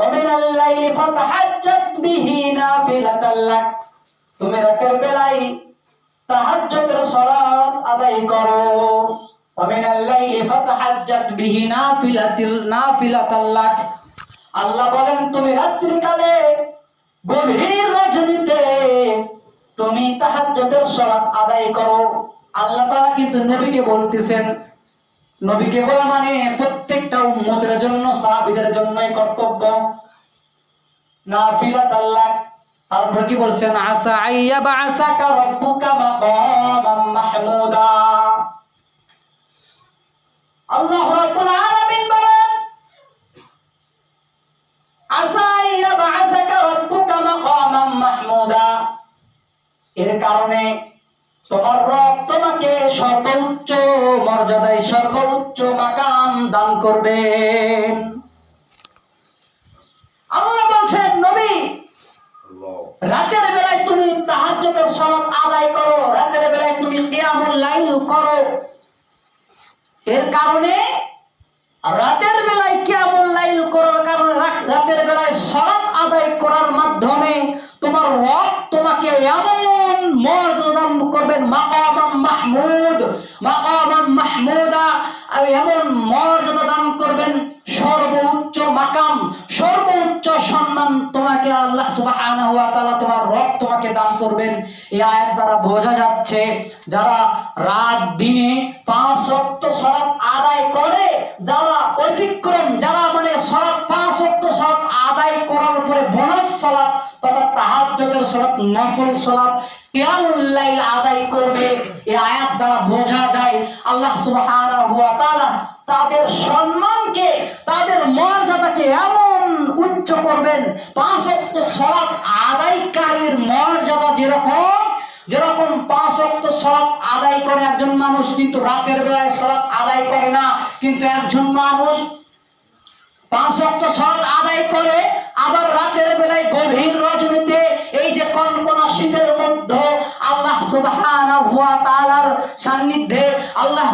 ومن الليل فتحجت به نافلة لك তুমি রাতের বেলায় তাহাজ্জুদের সালাত আদায় করো ومن الليل فتحجت به نافلة نافلة لك আল্লাহ বলেন তুমি রাত্রিকালে গভীর রজনীতে তুমি তাহাজ্জুদের সালাত আদায় করো আল্লাহ তাআলা কিন্তু নবীকে বলতেছেন নবীকে বলা মানে প্রত্যেকটা উম্মতের জন্য, সাহাবীদের জন্যই কর্তব্য। নাফিলাত আল্লাহ তারপর কি বলছেন? আসা আইয়া বাসাকা রব্বুকা মাকামাম মাহমুদা। আল্লাহ রাব্বুল আলামিন বলেন আসা আইয়া বাসাকা রব্বুকা মাকামাম মাহমুদা। এর কারণে তোমার রব তোমাকে সর্বোচ্চ মর্যাদায় সর্বোচ্চ মাকাম দান করবেন আল্লাহ বলছেন, নবী, রাতের বেলায় তুমি তাহাজ্জুদের সালাত আদায় করো, রাতের বেলায় তুমি কিয়ামুল লাইল করো। এর কারণে রাতের বেলায় কিয়ামুল লাইল করার কারণে রাতের বেলায় সালাত আদায় করার মাধ্যমে তোমার রব তোমাকে এমন মর্যাদা দান করবেন মাকামাম মাকামাম মাহমুদা, আর এমন মর্যাদা দান করবেন, সর্বোচ্চ মাকাম, সর্বোচ্চ সম্মান তোমাকে আল্লাহ সুবহানাহু ওয়া তাআলা তোমার রব তোমাকে দান করবেন। এই আয়াত দ্বারা বোঝা যাচ্ছে, যারা রাত দিনে পাঁচ ওয়াক্ত সালাত আদায় করে, যারা অতিক্রম, যারা মানে সালাত পাঁচ ওয়াক্ত সালাত আদায় করার পরে বোনাস সালাত, তথা তাহাজ্জুদের সালাত, নফল সালাত কিয়ামুল লাইল আদায় করবে এই আয়াত দ্বারা বোঝা যায় আল্লাহ সুবহানাহু ওয়া তাআলা তাদের সম্মানকে, তাদের মর্যাদাকে এমন উচ্চ করবেন, পাঁচ ওয়াক্ত সালাত আদায়কারীর মর্যাদা যেরকম যেরকম পাঁচ ওয়াক্ত সালাত আদায় করে একজন মানুষ, কিন্তু রাতের বেলায় সালাত আদায় করে না, কিন্তু একজন মানুষ পাঁচ ওয়াক্ত সালাত আদায় করে আবার রাতের বেলায় গভীর রজনীতে এই যে কনকনা শীতের মধ্যে আল্লাহ তাআলার সান্নিধ্যে আল্লাহ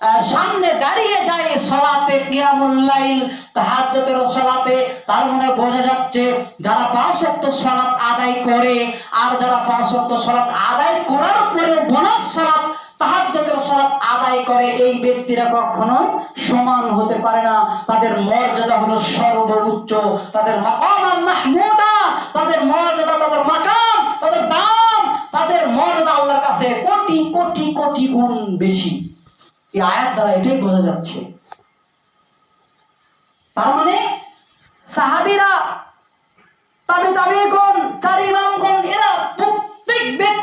আহ, সামনে দাঁড়িয়ে যায় সালাতে কিয়ামুল লাইল তাহাজ্জুদের সালাতে। তার মানে বোঝা যাচ্ছে যারা পাঁচ সালাত আদায় করে আর যারা পাঁচ সালাত আদায় করার পরে বোনাস সালাত তাহাজ্জুদের সালাত আদায় করে এই ব্যক্তিরা কখনো সমান হতে পারে না। তাদের মর্যাদা হলো সর্বোচ্চ। তাদের মাকাম মাহমুদা, তাদের মর্যাদা, তাদের মাকাম, তাদের দাম, তাদের মর্যাদা আল্লাহর কাছে কোটি কোটি কোটি গুণ বেশি। এই আয়াত দ্বারা এটাই বোঝা যাচ্ছে। তার মানে সাহাবীরা তবে তাবেগণ চার ইমামগণ এরা প্রত্যেক ব্যক্তি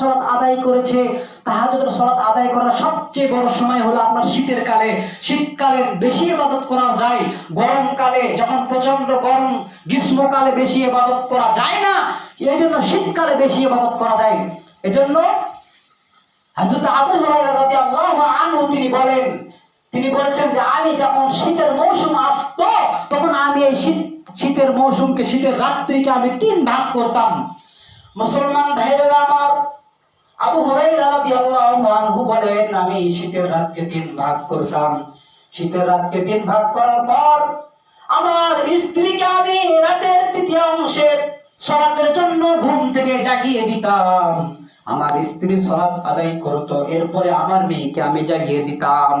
সালাত আদায় করেছে, তাহাজ্জুদের সালাত আদায় করার সবচেয়ে বড় সময় হলো আপনার শীতের কালে। শীতকালে বেশি ইবাদত করা যায়, গরমকালে যখন প্রচণ্ড গরম, গ্রীষ্মকালে বেশি ইবাদত করা যায় না এই জন্য শীতকালে বেশি ইবাদত করা যায়। এজন্য হযরত আবু হুরায়রা রাদিয়াল্লাহু আনহু তিনি বলেন, তিনি বলেছেন যে, আমি যখন শীতের মৌসুম আসতো, তখন আমি এই শীত, শীতের মৌসুমকে, শীতের রাত্রিকে আমি তিন ভাগ করতাম। মুসলমান ভাইরা আমার আবু হুরায়রা রাদিয়াল্লাহু আনহু বলেন, আমি শীতের রাতকে তিন ভাগ করতাম। শীতের রাতকে তিন ভাগ করার পর আমার স্ত্রীকে আমি রাতের তৃতীয় অংশে সরাতের জন্য ঘুম থেকে জাগিয়ে দিতাম। আমার স্ত্রী সলাৎ আদায় করতো, এরপরে আমার মেয়েকে আমি জাগিয়ে দিতাম।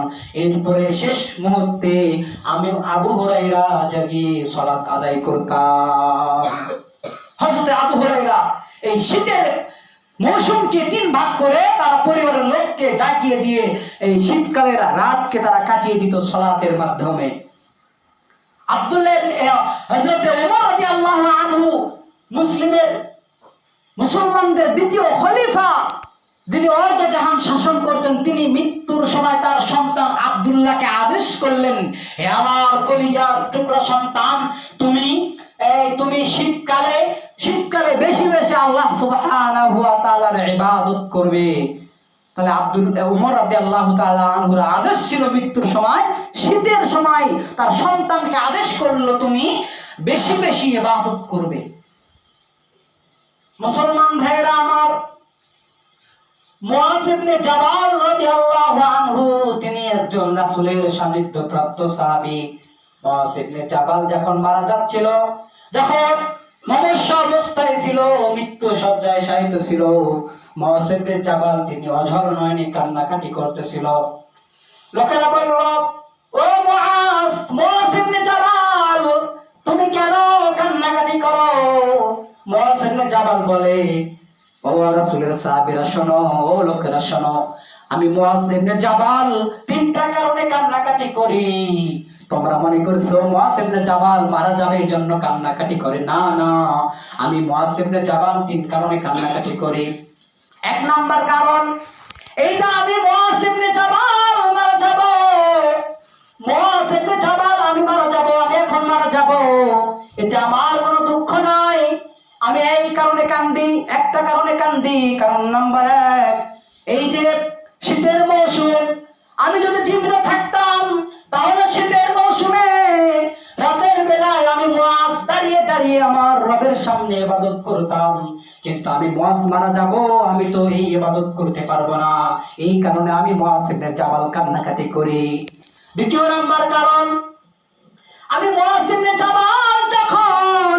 এরপরে শেষ মুহূর্তে আমি আবু হরাইরা জাগিয়ে সলাৎ আদায় করতাম। হজরতে আবু হরাইরা এই শীতের মৌসুমকে তিন ভাগ করে তারা পরিবারের লোককে জাগিয়ে দিয়ে এই শীতকালের রাতকে তারা কাটিয়ে দিত সলাতের মাধ্যমে। আনহু মুসলিমের, মুসলমানদের দ্বিতীয় খলিফা, যিনি অর্ধ জাহান শাসন করতেন, তিনি মৃত্যুর সময় তার সন্তান আব্দুল্লাহকে আদেশ করলেন, হে আমার কলিজার টুকরা সন্তান, তুমি এই তুমি শীতকালে শীতকালে বেশি বেশি আল্লাহ সুবহানাহু ওয়া তাআলার ইবাদত করবে। তাহলে আব্দুল উমর রাদিয়াল্লাহু তাআলা আনহুর আদেশ ছিল মৃত্যুর সময়, শীতের সময় তার সন্তানকে আদেশ করল তুমি বেশি বেশি ইবাদত করবে। মুসলমান ভাইরা আমার, মুআজ ইবনে জাবাল রাদিয়াল্লাহু আনহু, তিনি একজন রাসূলের সান্নিধ্য প্রাপ্ত সাহাবী। যখন মারা যাচ্ছিল, যখন মনুষ্য অবস্থায় ছিল, মৃত্যু সজ্জায় ছিল তিনি অঝর নয়নে কান্নাকাটি করতেছিল। লোকেরা বলল, ও মুআজ তুমি কেন কান্নাকাটি করো? মুআজ ইবনে জাবাল বলে, ও রাসূলের শোনো, ও লোকেরা শোনো, আমি মুআজ ইবনে জাবাল তিনটা কারণে কান্নাকাটি করি। তোমরা মনে করছ মুআজ ইবনে জাবাল মারা যাবে এই জন্য কান্নাকাটি করে? না না। আমি মুআজ ইবনে জাবাল তিন কারণে কান্নাকাটি করি। এক নাম্বার কারণ এই যে আমি মুআজ ইবনে জাবাল মারা যাব। মুআজ ইবনে জাবাল আমি মারা যাব, আমি এখন মারা যাব। এতে আমার কোনো দুঃখ নাই। আমি এই কারণে কান্দি, একটা কারণে কান্দি। কারণ নাম্বার এক, এই যে শীতের মৌসুম, আমি যদি জীবিত থাকতাম তাহলে শীতের মৌসুমে রাতের বেলায় আমি মাছ দাঁড়িয়ে দাঁড়িয়ে আমার রবের সামনে ইবাদত করতাম। কিন্তু আমি মাছ মারা যাব, আমি তো এই ইবাদত করতে পারব না। এই কারণে আমি মাছ জাবাল কান্নাকাটি করি। দ্বিতীয় নাম্বার কারণ, আমি মহাসিনে জামাল যখন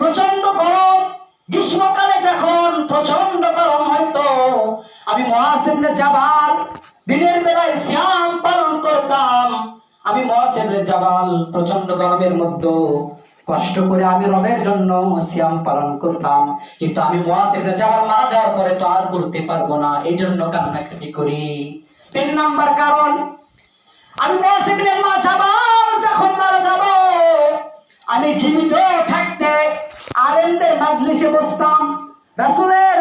প্রচণ্ড গরম, গ্রীষ্মকালে যখন প্রচণ্ড গরম হয়তো, আমি মহাসিনে জাবাল দিনের বেলায় শ্যাম পালন করতাম। আমি মহাসিনে জাবাল প্রচণ্ড গরমের মধ্যে কষ্ট করে আমি রবের জন্য শ্যাম পালন করতাম। কিন্তু আমি মহাসিনে জাবাল মারা যাওয়ার পরে তো আর করতে পারব না এই জন্য কান্নাকাটি করি। তিন নাম্বার কারণ, আমি মহাসিবনে মা জামাল যখন মারা যাব, আমি জীবিত থাকতে আলেমদের মাজলিসে বসতাম। রাসূলের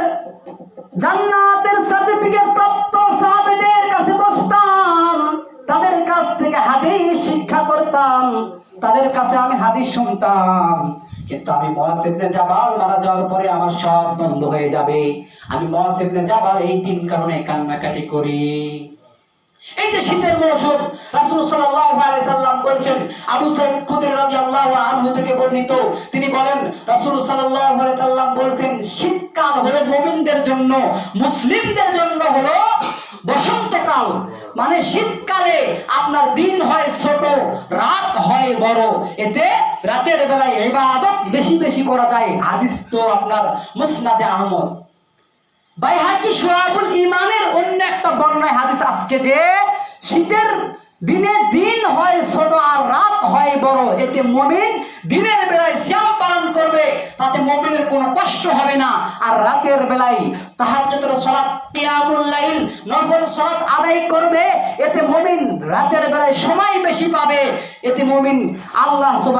জান্নাতের সার্টিফিকেট প্রাপ্ত সাহাবীদের কাছে বসতাম, তাদের কাছ থেকে হাদিস শিক্ষা করতাম, তাদের কাছে আমি হাদিস শুনতাম। কিন্তু আমি মহাসেবনে জাবাল মারা যাওয়ার পরে আমার সব বন্ধ হয়ে যাবে। আমি মহাসেবনে জাবাল এই তিন কারণে কান্নাকাটি করি। এই যে শীতের মৌসুম রাসূল সাল্লাম বলেছেন, আবু থেকে বর্ণিত, তিনি বলেন, রাসূল সাল্লাম বলেছেন, শীতকাল হলো মুমিনদের জন্য, মুসলিমদের জন্য হলো বসন্তকাল। মানে শীতকালে আপনার দিন হয় ছোট, রাত হয় বড়। এতে রাতের বেলায় ইবাদত বেশি বেশি করা যায়। হাদিস তো আপনার মুসনাদে আহমদ। বাইহাকি সোয়াবুল ইমানের অন্য একটা বর্ণায় হাদিস আসছে যে শীতের দিনে দিন হয় ছোট আর রাত হয় বড়। এতে মমিন দিনের বেলায় শ্যাম পালন করবে, তাতে মমিনের কোনো কষ্ট হবে না। আর রাতের বেলায় তাহাজ্জুদের সালাত, কিয়ামুল লাইল, নফল সালাত আদায় করবে। এতে মমিন রাতের বেলায় সময় বেশি পাবে। এতে মমিন আল্লাহ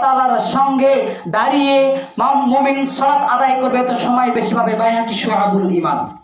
তাআলার সঙ্গে দাঁড়িয়ে মাম- মমিন সালাত আদায় করবে, এতে সময় বেশি পাবে। বাইহাকি সোহাবুল ইমান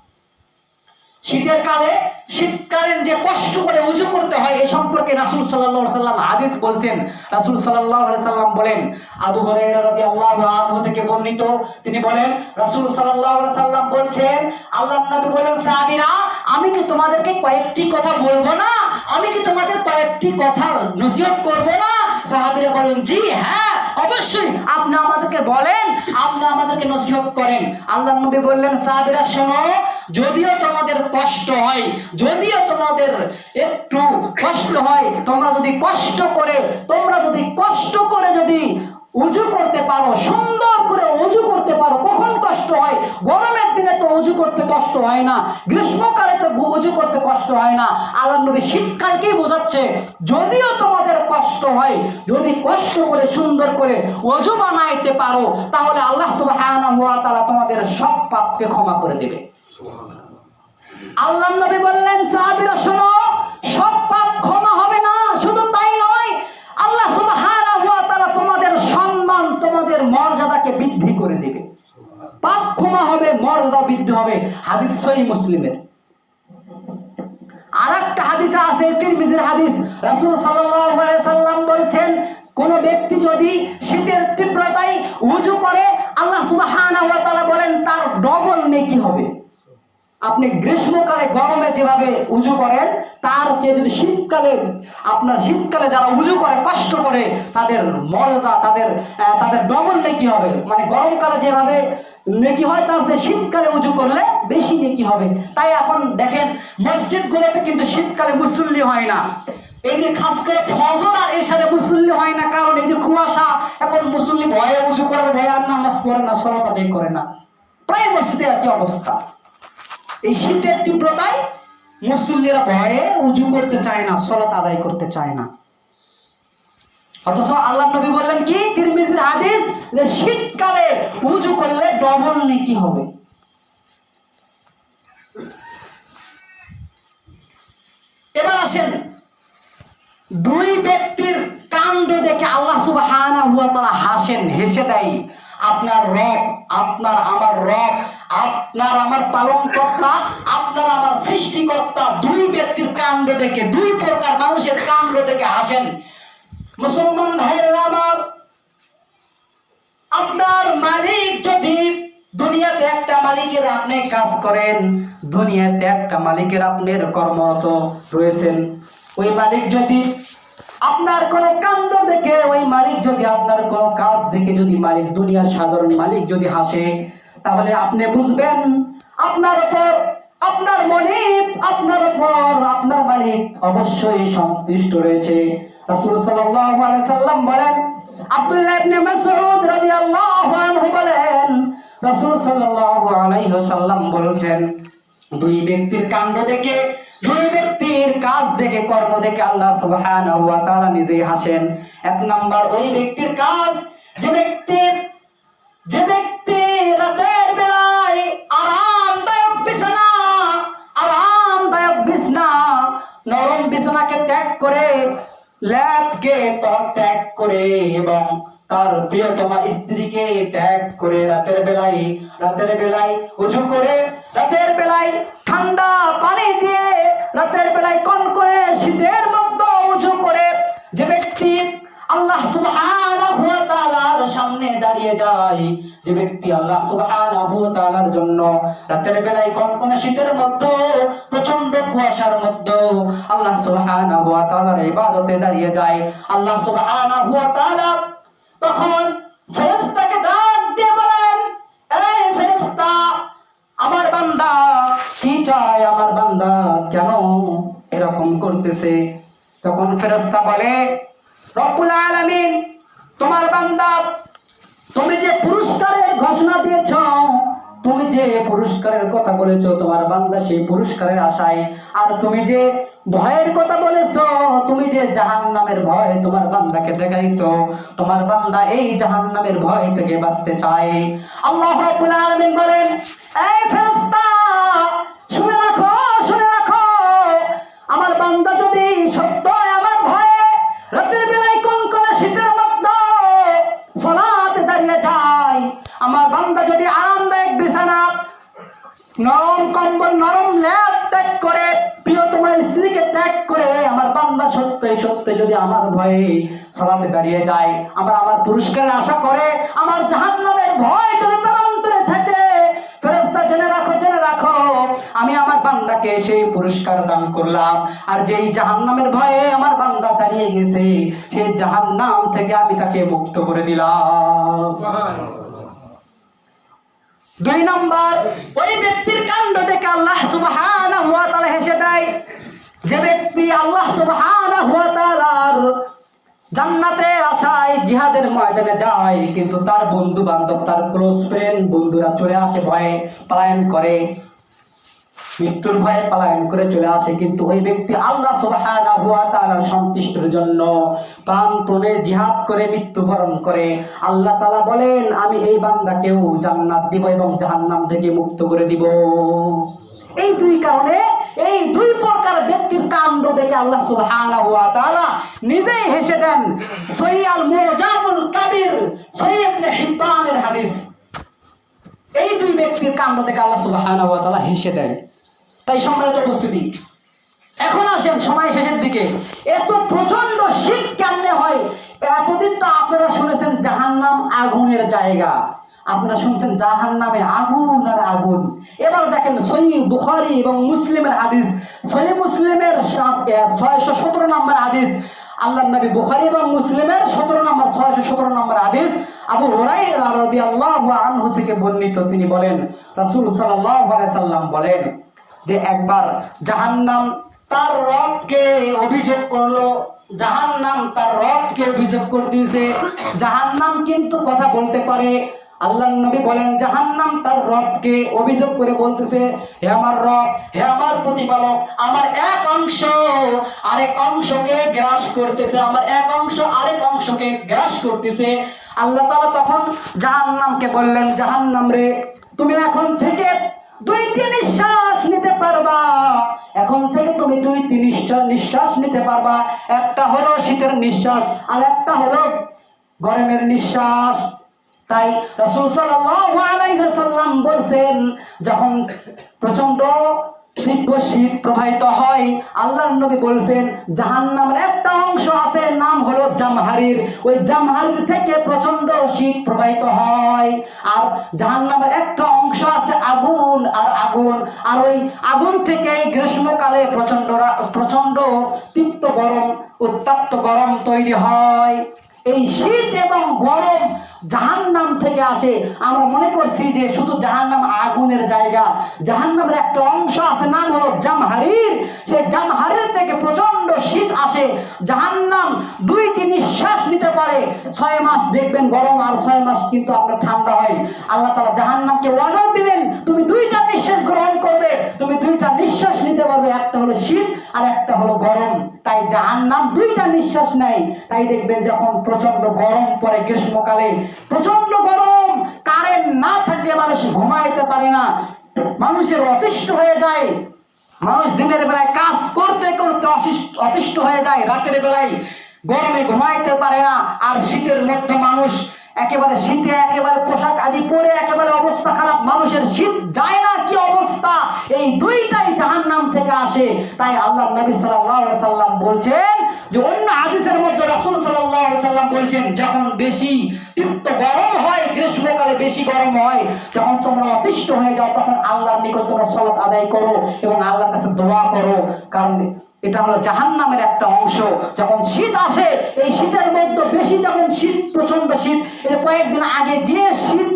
শীতের কালে, শীতকালীন যে কষ্ট করে উজু করতে হয়, এ সম্পর্কে রাসূল আলাইহি সাল্লাম হাদিস বলছেন। রাসূল আলাইহি সাল্লাম বলেন, আবু রাদিয়াল্লাহু আনহু থেকে বর্ণিত, তিনি বলেন, রাসূল আলাইহি সাল্লাম বলছেন আল্লাহ নবী বলেন, সাহাবীরা, আমি কি তোমাদেরকে কয়েকটি কথা বলব না? আমি কি তোমাদের কয়েকটি কথা নসিহত করব না? সাহাবিরা বলেন, জি হ্যাঁ। অবশ্যই আপনি আমাদেরকে বলেন, আপনি আমাদেরকে নসিহত করেন। আল্লাহ নবী বললেন, সাহাবীরা, শোনো, যদিও তোমাদের কষ্ট হয়, যদিও তোমাদের একটু কষ্ট হয়, তোমরা যদি কষ্ট করে, তোমরা যদি কষ্ট করে যদি উজু করতে পারো, সুন্দর করে উজু করতে পারো, কখন কষ্ট হয়? তো উজু করতে কষ্ট হয় না। গ্রীষ্মকালে তো উজু করতে কষ্ট হয় না। আল্লাহ নবী শীতকালকেই বোঝাচ্ছে যদিও তোমাদের কষ্ট হয় যদি কষ্ট করে সুন্দর করে অজু বানাইতে পারো তাহলে আল্লাহ তাআলা তোমাদের সব পাপকে ক্ষমা করে দেবে। আল্লাহ নবী বললেন সাহাবীরা শোনো সব পাপ ক্ষমা হবে না শুধু তাই নয় আল্লাহ তাআলা তোমাদের সম্মান তোমাদের মর্যাদাকে বৃদ্ধি করে দেবে। পাপ ক্ষমা হবে, মর্যাদা বৃদ্ধি হবে। হাদিস সহি মুসলিমের। আর একটা হাদিস আছে, তিরমিজির হাদিস। রাসূল সাল্লাম বলছেন, কোন ব্যক্তি যদি শীতের তীব্রতায় উজু করে, আল্লাহ তাআলা বলেন, তার ডবল নেকি হবে। আপনি গ্রীষ্মকালে, গরমে যেভাবে উজু করেন, তার চেয়ে যদি শীতকালে, আপনার শীতকালে যারা উজু করে, কষ্ট করে, তাদের মর্যাদা, তাদের তাদের ডবল নেকি হবে। মানে গরমকালে যেভাবে নেকি হয়, তার চেয়ে শীতকালে উজু করলে বেশি নেকি হবে। তাই এখন দেখেন, মসজিদগুলোতে কিন্তু শীতকালে মুসল্লি হয় না। এই যে খাস করে ফজর আর এসারে মুসল্লি হয় না, কারণ এই যে কুয়াশা, এখন মুসল্লি ভয়ে উজু করে ভয়ে আর নামাজ পড়ে না আদায় করে না। প্রায় মসজিদে একই অবস্থা। এই শীতের তীব্রতায় মুসল্লিরা ভয়ে উজু করতে চায় না সলাত আদায় করতে চায় না। অথচ আল্লাহ নবী বললেন কি? তিরমিজির হাদিস যে শীতকালে উজু করলে ডবল নেকি হবে। এবার আসেন, দুই ব্যক্তির কাণ্ড দেখে আল্লাহ তাআলা হাসেন, হেসে দেয়। আপনার রব, আপনার আমার রব, আপনার আমার পালন কর্তা আপনার আমার সৃষ্টিকর্তা, দুই ব্যক্তির কাণ্ড দেখে, দুই প্রকার মানুষের কাণ্ড দেখে হাসেন মুসলমান ভাইয়েরা আমার, আপনার মালিক যদি দুনিয়াতে একটা মালিকের আপনি কাজ করেন, দুনিয়াতে একটা মালিকের আপনার কর্মরত রয়েছেন। ওই মালিক যদি আপনার কোনো কাণ্ড দেখে ওই মালিক যদি আপনার কোনো কাজ দেখে যদি মালিক, দুনিয়ার সাধারণ মালিক যদি হাসে, তাহলে আপনি বুঝবেন, আপনার উপর, আপনার মনিব, আপনার উপর, আপনার মালিক অবশ্যই সন্তুষ্ট রয়েছে। রাসূল সাল্লাল্লাহু আলাইহি সাল্লাম বলেন, আব্দুল্লাহ ইবনে মাসউদ রাদিয়াল্লাহু আনহু বলেন, রাসূল সাল্লাল্লাহু আলাইহি ওয়াসাল্লাম বলেছেন, দুই ব্যক্তির কাণ্ড দেখে কাজ দেখে, কর্ম দেখে আল্লাহ নিজেই হাসেন। এক নাম্বার ওই ব্যক্তির কাজ, যে ব্যক্তি যে ব্যক্তি রাতের বেলায় আরামদায়ক বিছানা আরামদায়ক বিছানা, নরম বিছানাকে ত্যাগ করে, ল্যাবকে ত্যাগ করে এবং তার প্রিয়তমা স্ত্রীকে ত্যাগ করে রাতের বেলায় রাতের বেলায় উঁচু করে, রাতের বেলায় ঠান্ডা পানি দিয়ে শীতের মধ্যে উঁচু করে যে ব্যক্তি আল্লাহ সুবহানাহু সামনে দাঁড়িয়ে যায়, যে ব্যক্তি আল্লাহ সুবহানাহু ওয়া জন্য রাতের বেলায় কনকনে শীতের মধ্যে প্রচণ্ড কুয়াশার মধ্যে আল্লাহ সুবহানাহু ওয়া তাআলার ইবাদতে দাঁড়িয়ে যায়। আল্লাহ সুবহানাহু ওয়া তাআলা তখন ফেরেশতাকে ডাক দিয়ে বলেন, এই ফেরেশতা, আমার বান্দা, কি চায় আমার বান্দা? কেন এরকম করতেছে। তখন ফেরেশতা বলে, রব্বুল আলমিন, তোমার বান্দা, তুমি যে পুরস্কারের ঘোষণা দিয়েছ, তুমি যে পুরস্কারের কথা বলেছ, তোমার বান্দা সেই পুরস্কারের আশায়। আর তুমি যে ভয়ের কথা বলেছ, তুমি যে জাহান নামের ভয় তোমার বান্দাকে দেখাইছো, তোমার বান্দা এই জাহান নামের ভয় থেকে বাঁচতে চায়। আল্লাহ রাব্বুল আলামিন বলেন, এই ফেরেশতা নরম কম্বল, নরম ল্যাব ত্যাগ করে প্রিয়তমা স্ত্রীকে ত্যাগ করে, আমার বান্দা সত্যই সত্যি যদি আমার ভয়ে সলাতে দাঁড়িয়ে যায়, আমার আমার পুরস্কারের আশা করে, আমার জাহান্নামের ভয় যদি তার অন্তরে থাকে, ফেরেশতা জেনে রাখো জেনে রাখো, আমি আমার বান্দাকে সেই পুরস্কার দান করলাম। আর যেই জাহান্নামের ভয়ে আমার বান্দা দাঁড়িয়ে গেছে, সেই জাহান্নাম থেকে আমি তাকে মুক্ত করে দিলাম। দুই নম্বর, ওই ব্যক্তির কাণ্ড দেখে আল্লাহ তাআলা হেসে দেয়, যে ব্যক্তি আল্লাহ সুবহানাহু ওয়া তাআলার জান্নাতের আশায় জিহাদের ময়দানে যায়, কিন্তু তার বন্ধু বান্ধব তার ক্লোজ ফ্রেন্ড বন্ধুরা চলে আসে, ভয়ে পলায়ন করে। মৃত্যুর ভয়ে পলায়ন করে চলে আসে, কিন্তু ওই ব্যক্তি আল্লাহ তাআলার সন্তুষ্টির জন্য প্রাণপণে জিহাদ করে, মৃত্যুবরণ করে। আল্লাহ তাআলা বলেন, আমি এই বান্দাকেও জান্নাত দিব এবং জাহান্নাম থেকে মুক্ত করে দিব। এই দুই কারণে, এই দুই প্রকার ব্যক্তির কাণ্ড দেখে আল্লাহ সুবহানাহু ওয়া তাআলা নিজেই হেসে দেন সহিহ আল মুজামুল কাবির সহিহ ইবনে হিব্বানের হাদিস। এই দুই ব্যক্তির কাণ্ড দেখে আল্লাহ সুবহানাহু ওয়া তাআলা হেসে দেয়। তাই সম্মানিত উপস্থিতি এখন আসেন সময় শেষের দিকে। এত প্রচণ্ড শীত কেমনে হয়? এতদিন তো আপনারা শুনেছেন জাহান্নাম আগুনের জায়গা। আপনারা শুনছেন জাহান নামে আগুন আর আগুন। এবার দেখেন সহি বুখারি এবং মুসলিমের হাদিস। সহি মুসলিমের ছয়শো সতেরো নম্বর হাদিস। আল্লাহ নবী বুখারি এবং মুসলিমের সতেরো নম্বর, ছয়শো সতেরো নম্বর হাদিস। আবু হুরাইরা রাদিয়াল্লাহু আনহু থেকে বর্ণিত তিনি বলেন, রাসূল আলাইহি সাল্লাম বলেন যে একবার জাহান্নাম তার রবকে অভিযোগ করল। জাহান্নাম তার রবকে অভিযোগ করতেছে জাহান্নাম কিন্তু কথা বলতে পারে। আল্লাহ নবী বলেন, জাহান্নাম তার রবকে অভিযোগ করে বলতেছে, হে আমার রব, হে আমার প্রতিপালক, আমার এক অংশ আরেক অংশকে গ্রাস করতেছে, আমার এক অংশ আরেক অংশকে গ্রাস করতেছে। আল্লাহ তাআলা তখন জাহান্নামকে বললেন, জাহান্নাম রে, তুমি এখন থেকে দুইটি নিঃশ্বাস নিতে পারবা। এখন থেকে তুমি দুইটি নিঃশ্বাস নিঃশ্বাস নিতে পারবা। একটা হলো শীতের নিঃশ্বাস, আর একটা হলো গরমের নিঃশ্বাস। তাই রসুল সাল্লাম বলছেন, যখন প্রচণ্ড তীব্র শীত প্রবাহিত হয়, আল্লাহর নবী বলছেন, জাহান্নামের একটা অংশ জামহারির, ওই জামহারির থেকে প্রচণ্ড শীত প্রবাহিত হয়। আর জাহান্নামের একটা অংশ আছে আগুন, আর আগুন, আর ওই আগুন থেকে গ্রীষ্মকালে প্রচণ্ড প্রচণ্ড তীব্র গরম, উত্তপ্ত গরম তৈরি হয়। এই শীত এবং গরম জাহান্নাম থেকে আসে। আমরা মনে করছি যে শুধু জাহান্নাম আগুনের জায়গা, জাহান্নামের একটা অংশ আছে, নাম হলো জামহারির। সেই জামহারির থেকে প্রচণ্ড শীত আসে। জাহান্নাম দুইটি নিঃশ্বাস নিতে পারে। ছয় মাস দেখবেন গরম আর ছয় মাস কিন্তু আপনার ঠান্ডা হয়। আল্লাহ তালা জাহান্নামকে অর্ডার দিলেন, তুমি দুইটা নিঃশ্বাস গ্রহণ করবে। তুমি দুইটা নিঃশ্বাস নিতে পারবে। একটা হলো শীত আর একটা হলো গরম। দুইটা নিঃশ্বাস নেয়। তাই দেখবেন যখন প্রচণ্ড গরম পড়ে গ্রীষ্মকালে প্রচণ্ড গরম, কারেন্ট না থাকলে মানুষ ঘুমাইতে পারে না। মানুষের অতিষ্ঠ হয়ে যায়। মানুষ দিনের বেলায় কাজ করতে করতে অতিষ্ঠ হয়ে যায়। রাতের বেলায় গরমে ঘুমাইতে পারে না। আর শীতের মধ্যে মানুষ একেবারে শীতে, একেবারে পোশাক আদি পরে, একেবারে অবস্থা খারাপ, মানুষের শীত যায় না, কি অবস্থা? এই দুইটাই জাহান নাম থেকে আসে। তাই আল্লাহ নবী সাল্লাম বলছেন যে, অন্য হাদিসের মধ্যে রাসূল সাল্লাম বলছেন, যখন বেশি তীব্র গরম হয়, গ্রীষ্মকালে বেশি গরম হয়, যখন তোমরা অতিষ্ঠ হয়ে যাও, তখন আল্লাহর নিকট তোমরা সালাত আদায় করো এবং আল্লাহর কাছে দোয়া করো। কারণ এটা হলো জাহান্নামের একটা অংশ। যখন শীত আসে, এই শীতের মধ্যে বেশি যখন শীত প্রচণ্ড শীত, এই কয়েকদিন আগে যে শীত,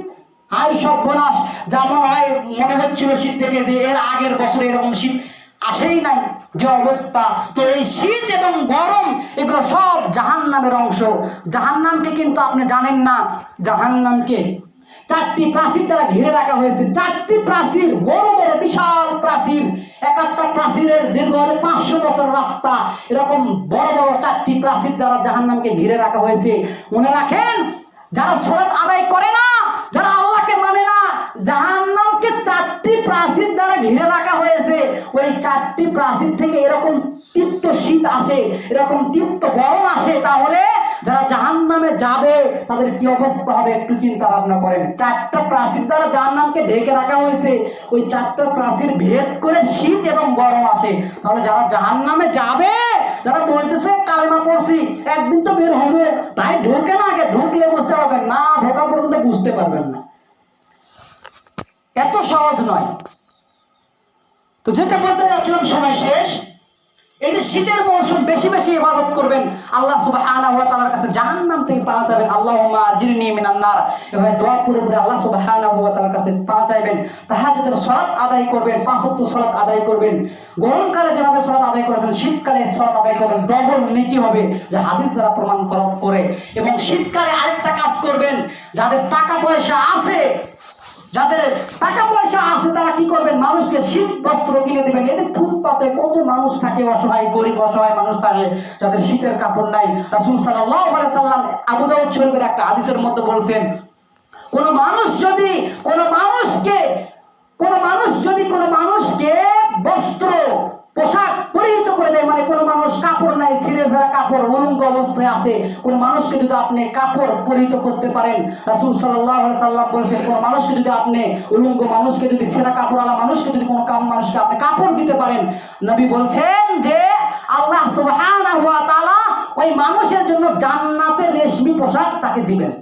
হাই সব বোনাস, যা মনে হয়, মনে হচ্ছিল শীত থেকে যে এর আগের বছর এরকম শীত আসেই নাই, যে অবস্থা। তো এই শীত এবং গরম, এগুলো সব জাহান্নামের অংশ। জাহান্নামকে কিন্তু আপনি জানেন না, জাহান্নামকে চারটি প্রাচীর দ্বারা ঘিরে রাখা হয়েছে। চারটি প্রাচীর বড় বড় বিশাল প্রাচীর এক একটা প্রাচীরের দীর্ঘ হলে পাঁচশো বছর রাস্তা, এরকম বড় বড় চারটি প্রাচীর দ্বারা জাহান্নামকে ঘিরে রাখা হয়েছে। মনে রাখেন, যারা সরাত আদায় করে না, যারা আল্লাহকে মানে না, জাহান্নামকে প্রাচীর দ্বারা ঘিরে রাখা হয়েছে। ওই চারটি প্রাচীর থেকে এরকম তীব্র শীত আসে, এরকম তীব্র গরম আসে, তাহলে যারা জাহান্নামে যাবে, তাদের কি অবস্থা হবে একটু চিন্তা ভাবনা করেন। চারটা প্রাচীর দ্বারা জাহান্নামকে ঢেকে রাখা হয়েছে। ওই চারটা প্রাচীর ভেদ করে শীত এবং গরম আসে। তাহলে যারা জাহান্নামে যাবে, যারা বলতেছে, কালেমা পড়ছি, একদিন তো বের হবে। তাই ঢোকে না আগে, ঢুকলে বুঝতে পারবেন না, ঢোকা পর্যন্ত বুঝতে পারবেন না। এত সহজ নয়। তো যেটা বলতে যাচ্ছিলাম সময় শেষ, এই যে শীতের মৌসুম, বেশি বেশি ইবাদত করবেন। আল্লাহ ওয়া তাআলার কাছে জাহান্নাম থেকে পাওয়া যাবেন। আল্লাহুম্মা আজিরনি মিনান নার। এভাবে দোয়া করে আল্লাহ ওয়া তাআলার কাছে পাওয়া চাইবেন তাহাজ্জুদের সালাত আদায় করবেন পাঁচ ওয়াক্ত আদায় করবেন। গরমকালে যেভাবে সালাত আদায় করেছেন, শীতকালে সালাত আদায় করবেন। ডবল নেকি হবে যে হাদিস দ্বারা প্রমাণ করে। এবং শীতকালে আরেকটা কাজ করবেন, যাদের টাকা পয়সা আছে যাদের টাকা পয়সা আছে, তারা কি করবেন? মানুষকে শীত বস্ত্র কিনে দেবেন। এদের ফুটপাতে কত মানুষ থাকে অসহায়, গরিব, অসহায় মানুষ থাকে, যাদের শীতের কাপড় নাই। রাসুল সাল্লাহ সাল্লাম আবু দাউদ শরীফের একটা আদেশের মধ্যে বলছেন, কোন মানুষ যদি, কোন মানুষকে, কোন মানুষ যদি, কোন মানুষকে বস্ত্র পোশাক পরিহিত করে দেয় মানে কোন মানুষ কাপড় নাই, ছিঁড়ে ফেরা কাপড়, উলঙ্গ অবস্থায় আছে। কোন মানুষকে যদি আপনি কাপড় পরিহিত করতে পারেন, রাসূল আলাইহি সাল্লাম বলেছেন, কোন মানুষকে যদি আপনি উলঙ্গ মানুষকে যদি ছেঁড়া কাপড়ওয়ালা মানুষকে যদি কোনো কাম মানুষকে আপনি কাপড় দিতে পারেন, নবী বলছেন যে আল্লাহ সুবহানাহু ওয়া ওই মানুষের জন্য জান্নাতের রেশমি পোশাক তাকে দিবেন।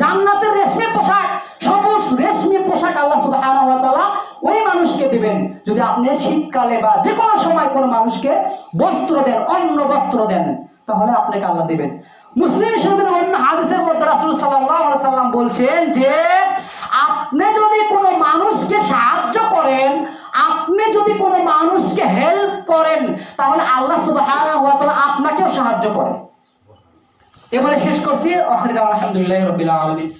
জান্নাতের রেশমি পোশাক, সবুজ রেশমি পোশাক আল্লাহ সুবহানাহু ওয়া তাআলা ওই মানুষকে দিবেন। যদি আপনি শীতকালে বা যে কোনো সময় কোনো মানুষকে বস্ত্র দেন, অন্য বস্ত্র দেন, তাহলে আপনাকে আল্লাহ দিবেন। মুসলিম শরীফের অন্য হাদিসের মধ্যে রাসূল সাল্লাম বলছেন যে, আপনি যদি কোনো মানুষকে সাহায্য করেন, আপনি যদি কোনো মানুষকে হেল্প করেন, তাহলে আল্লাহ তাআলা আপনাকেও সাহায্য করেন এবারে শেষ করছি। আখির দাওয়ানা আলহামদুলিল্লাহি রাব্বিল আলামিন।